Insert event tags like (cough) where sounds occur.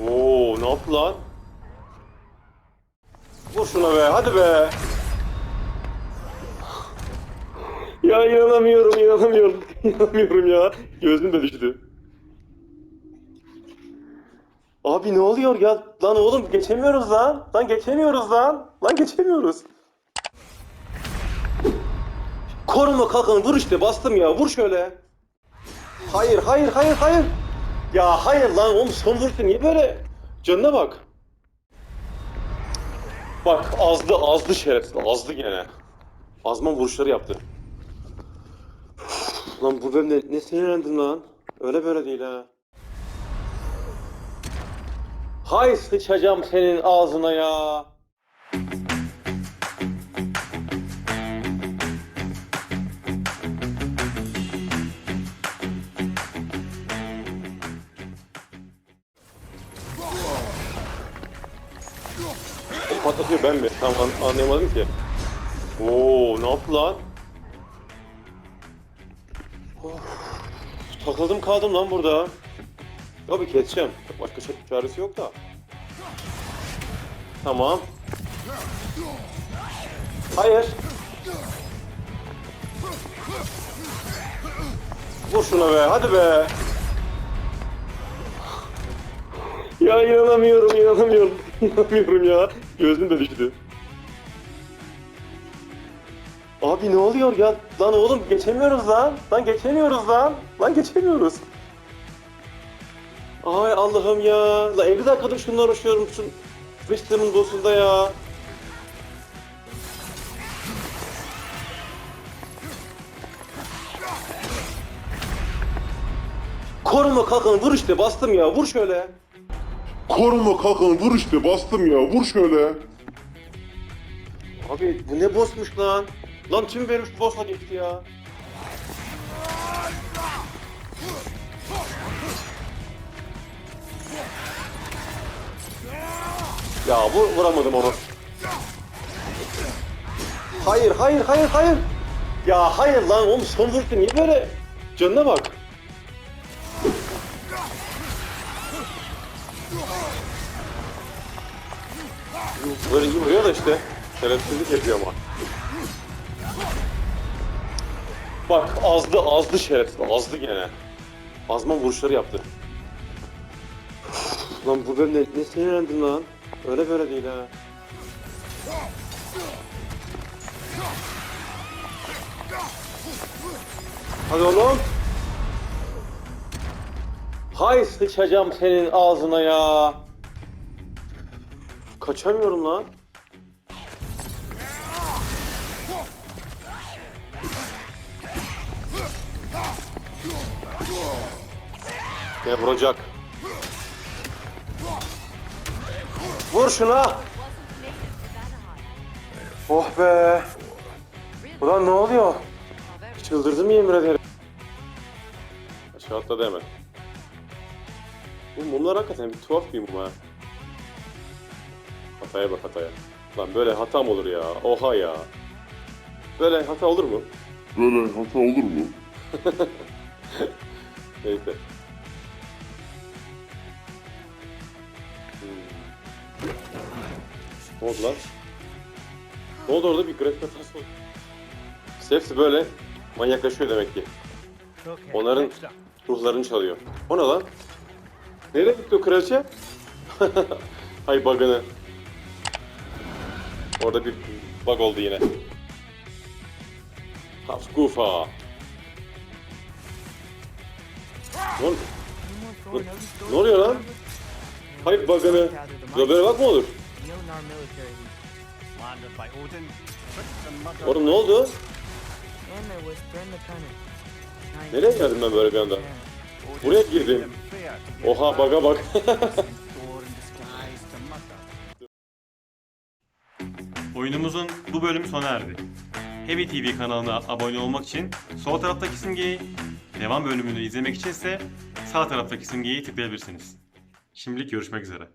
Oo ne yaptı lan? Vur şuna be hadi be. Ya inanamıyorum inanamıyorum. (laughs) inanamıyorum ya. Gözüm de düştü. Abi ne oluyor ya? Lan oğlum geçemiyoruz lan. Lan geçemiyoruz lan. Lan geçemiyoruz. Koruma kalkın vur işte bastım ya vur şöyle. Hayır hayır hayır hayır. Ya hayır lan oğlum son vuruşu niye böyle? Canına bak. Bak azdı azdı şerefsiz azdı gene. Azman vuruşları yaptı. Lan bu bölümde ne sinirlendim lan. Öyle böyle değil ha. Hay sıçacağım senin ağzına ya. Patlatıyor ben mi? Tam an- anlayamadım ki. Oo ne yaptı lan? Of, takıldım kaldım lan burada. Ya bir keseceğim. Başka çaresi yok da. Tamam. Hayır. Vur şuna be, hadi be. Ya inanamıyorum, inanamıyorum. (laughs) İnanamıyorum ya. Gözüm de düştü. Abi ne oluyor ya? Lan oğlum geçemiyoruz lan. Lan geçemiyoruz lan. Lan geçemiyoruz. Ay Allah'ım ya. La 50 dakikadır şununla uğraşıyorum. Şu Twister'ın boss'unda ya. Koruma kalkın vur işte bastım ya vur şöyle. Koruma kalkın vur işte bastım ya vur şöyle. Abi bu ne boss'muş lan? Lan tüm bölüm şu boss'la geçti ya. Ya bu vuramadım onu. Hayır, hayır, hayır, hayır. Ya hayır lan oğlum son vuruşu niye böyle? Canına bak. Böyle iyi vuruyor da işte. Şerefsizlik yapıyor ama. Bak azdı azdı şerefsiz azdı gene. Azman vuruşları yaptı. Lan bu bölümde ne sinirlendim lan. Öyle böyle değil ha. Hadi oğlum. Hay sıçacağım senin ağzına ya. Kaçamıyorum lan. Ne vuracak? Vur şuna. Oh be. Ulan ne oluyor? Çıldırdım yemin ederim. Aşağı atladı hemen. Bu mumlar hakikaten bir tuhaf bir mum ha. Hataya bak hataya. Lan böyle hata mı olur ya? Oha ya. Böyle hata olur mu? Böyle hata olur mu? (laughs) Neyse. Hmm. Ne oldu lan? Ne oldu orada bir grafik hatası oldu. Hepsi böyle manyaklaşıyor demek ki. Onların ruhlarını çalıyor. O ne lan? Nereye gitti o kraliçe? (laughs) Hay bug'ını. Orada bir bug oldu yine. Hafgufa. Ne, ol- ne oluyor lan? Hayır bug'ını. Böyle bak mı olur? Oğlum ne oldu? Nereye geldim ben böyle bir anda? Buraya girdim. Oha bug'a bak. (laughs) Oyunumuzun bu bölümü sona erdi. Heavy TV kanalına abone olmak için sol taraftaki simgeyi, devam bölümünü izlemek için ise sağ taraftaki simgeyi tıklayabilirsiniz. Şimdilik görüşmek üzere.